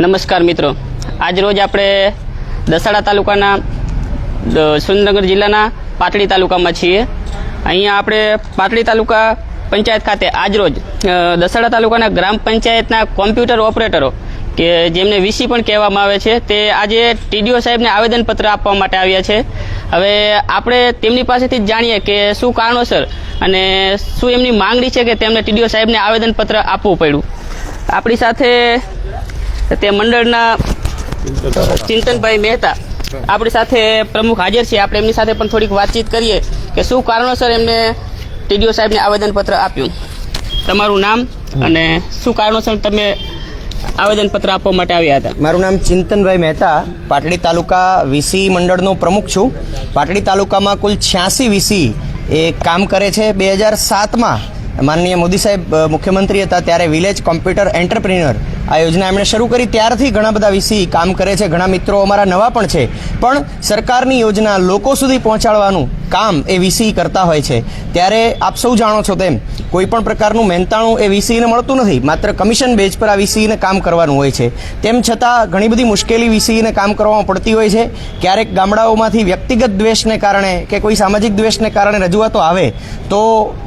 નમસ્કાર મિત્રો. આજ રોજ આપણે દસાડા તાલુકાના સુરેન્દ્રનગર જિલ્લાના પાટડી તાલુકામાં છીએ. અહીંયા આપણે પાટડી તાલુકા પંચાયત ખાતે આજ રોજ દસાડા તાલુકાના ગ્રામ પંચાયતના કોમ્પ્યુટર ઓપરેટરો, કે જેમને વીસી પણ કહેવામાં આવે છે, તે આજે ટીડીઓ સાહેબને આવેદનપત્ર આપવા માટે આવ્યા છે. હવે આપણે તેમની પાસેથી જ જાણીએ કે શું કારણોસર અને શું એમની માંગણી છે કે તેમને ટીડીઓ સાહેબને આવેદનપત્ર આપવું પડ્યું. આપણી સાથે તે મંડળના ચિંતનભાઈ મહેતા આપણી સાથે પ્રમુખ હાજર છે. આપણે એમની સાથે પણ થોડીક વાતચીત કરીએ કે શું કારણોસર એમને ટીડીઓ સાહેબને આવેદનપત્ર આપ્યું? તમારું નામ અને શું કારણોસર તમે આવેદનપત્ર આપવા માટે આવ્યા હતા? મારું નામ ચિંતનભાઈ મહેતા, પાટડી તાલુકા વીસી મંડળનો પ્રમુખ છું. પાટડી તાલુકામાં કુલ છ્યાસી વીસી એ કામ કરે છે. બે હજાર સાતમાં માનનીય મોદી સાહેબ મુખ્યમંત્રી હતા ત્યારે વિલેજ કોમ્પ્યુટર એન્ટરપ્રિન્યોર આ યોજના એમણે શરૂ કરી ત્યારથી ઘણા બધા વિસી કામ કરે છે. ઘણા મિત્રો અમારા નવા પણ છે. પણ સરકારની યોજના લોકો સુધી પહોંચાડવાનું કામ એ વીસી કરતા હોય છે. ત્યારે આપ સૌ જાણો છો તેમ, કોઈ પણ પ્રકારનું મહેનતાણું એ વીસીને મળતું નથી. માત્ર કમિશન બેઝ પર આ વીસીને કામ કરવાનું હોય છે. તેમ છતાં ઘણી બધી મુશ્કેલી વીસીને કામ કરવામાં પડતી હોય છે. ક્યારેક ગામડાઓમાંથી વ્યક્તિગત દ્વેષને કારણે કે કોઈ સામાજિક દ્વેષને કારણે રજૂઆતો આવે તો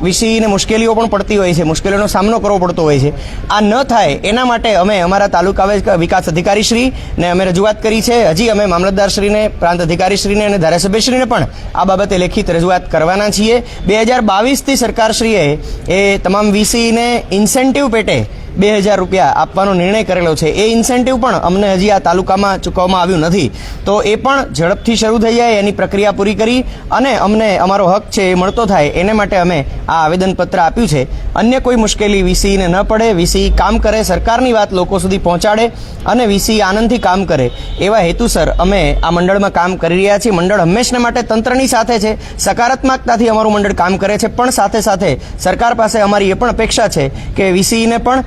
વીસીને મુશ્કેલીઓ પણ પડતી હોય છે. મુશ્કેલીઓનો સામનો કરવો પડતો હોય છે. આ ન થાય એના માટે અમે અમારા તાલુકા વિકાસ અધિકારી શ્રી ને અમે રજૂઆત કરી છે. હજી અમે મામલતદારશ્રીને, પ્રાંત અધિકારીશ્રીને અને ધારાસભ્યશ્રીને પણ આ બાબતે લેખિત રજૂઆત કરવાના છીએ. બે હજાર બાવીસથી સરકારશ્રીએ એ તમામ વીસીને ઇન્સેન્ટિવ પેટે બે હજાર રૂપિયા આપવાનો નિર્ણય કરેલો છે. એ ઇન્સેન્ટિવ પણ અમને હજી આ તાલુકામાં ચૂકવવામાં આવ્યું નથી. તો એ પણ ઝડપથી શરૂ થઈ જાય, એની પ્રક્રિયા પૂરી કરી અને અમને અમારો હક છે એ મળતો થાય, એને માટે અમે આ આવેદનપત્ર આપ્યું છે. અન્ય કોઈ મુશ્કેલી વીસીને ન પડે, વીસી કામ કરે, સરકારની વાત લોકો સુધી પહોંચાડે અને વીસી આનંદથી કામ કરે. એવા હેતુસર અમે આ મંડળમાં કામ કરી રહ્યા છીએ. મંડળ હંમેશને માટે તંત્રની સાથે છે, સકારાત્મકતાથી અમારું મંડળ કામ કરે છે, પણ સાથે સાથે સરકાર પાસે અમારી એ પણ અપેક્ષા છે કે વીસીને પણ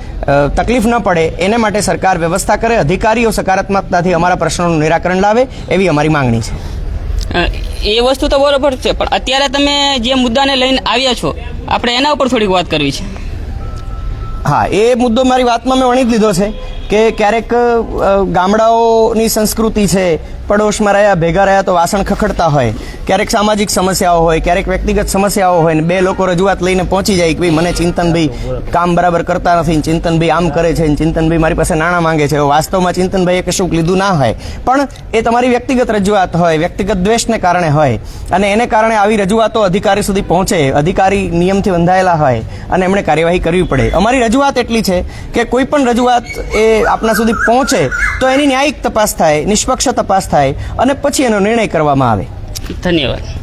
તકલીફ ન પડે એને માટે સરકાર વ્યવસ્થા કરે અધિકારીઓ સકારાત્મકતાથી અમારા પ્રશ્નોનું નિરાકરણ લાવે એવી અમારી માંગણી છે. એ વસ્તુ તો બરોબર છે પણ અત્યારે તમે જે મુદ્દાને લઈને આવ્યા છો આપણે એના ઉપર થોડીક વાત કરવી છે. હા એ મુદ્દો મારી વાતમાં મેં વણી જ લીધો છે. કે ક્યારેક ગામડાઓની સંસ્કૃતિ છે, પડોશમાં રહ્યા, ભેગા રહ્યા તો વાસણ ખખડતા હોય. ક્યારેક સામાજિક સમસ્યાઓ હોય, ક્યારેક વ્યક્તિગત સમસ્યાઓ હોય ને બે લોકો રજૂઆત લઈને પહોંચી જાય કે ભાઈ મને ચિંતનભાઈ કામ બરાબર કરતા નથી ચિંતનભાઈ આમ કરે છે ચિંતનભાઈ મારી પાસે નાણાં માંગે છે. વાસ્તવમાં ચિંતનભાઈએ કશું લીધું ના હોય. પણ એ તમારી વ્યક્તિગત રજૂઆત હોય, વ્યક્તિગત દ્વેષને કારણે હોય. અને એને કારણે આવી રજૂઆતો અધિકારી સુધી પહોંચે. અધિકારી નિયમથી બંધાયેલા હોય અને એમણે કાર્યવાહી કરવી પડે. અમારી રજૂઆત એટલી છે કે કોઈ પણ રજૂઆત એ આપના સુધી પહોંચે, તો એની ન્યાયિક તપાસ થાય, નિષ્પક્ષ તપાસ થાય અને પછી એનો નિર્ણય કરવામાં આવે. ધન્યવાદ.